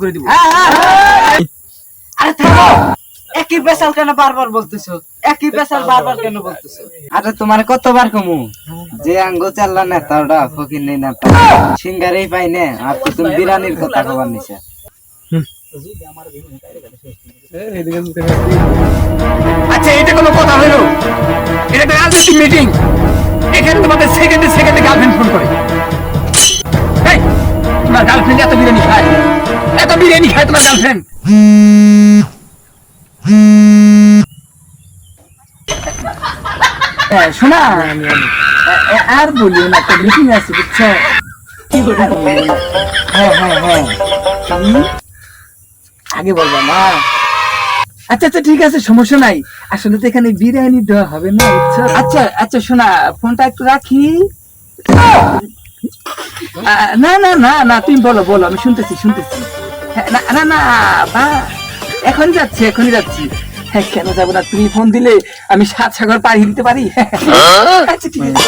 করে দিব। আরে থামো। একই পেশাল কেন বারবার বলতেছো? একই পেশাল বারবার কেন বলতেছো? আরে তোমার কতবার কমু? যে আঙ্গো চাল্লা নেতাটা ফকির নেই নেতা। সিঙ্গারেই পাই নে আর তো তুমি বিরানির কথা খবর নিছে আচ্ছা এটা কোনো কথা হইল? এটা মিটিং গার্লফ্রেন্ড এত বিরিয়ানি খায়? এত বিরিয়ানি খায় তোমার গার্লফ্রেন্ড শোনা আর বলিও না, একটা মিটিং আছে, বুঝছ? কি করে হ্যাঁ হ্যাঁ হ্যাঁ। আগে বলব না আচ্ছা আচ্ছা ঠিক আছে, সমস্যা নাই। আসলে তো এখানে বিরিয়ানি দেওয়া হবে না আচ্ছা আচ্ছা শোনা, ফোনটা একটু রাখি। না না না না তুমি বলো বলো আমি শুনতেছি শুনতেছি। হ্যাঁ, না না না বা এখনই যাচ্ছি এখনই যাচ্ছি। হ্যাঁ কেন যাব না? তুমি ফোন দিলে আমি সাত সাগর পাড়ি দিতে পারি? আচ্ছা ঠিক আছে।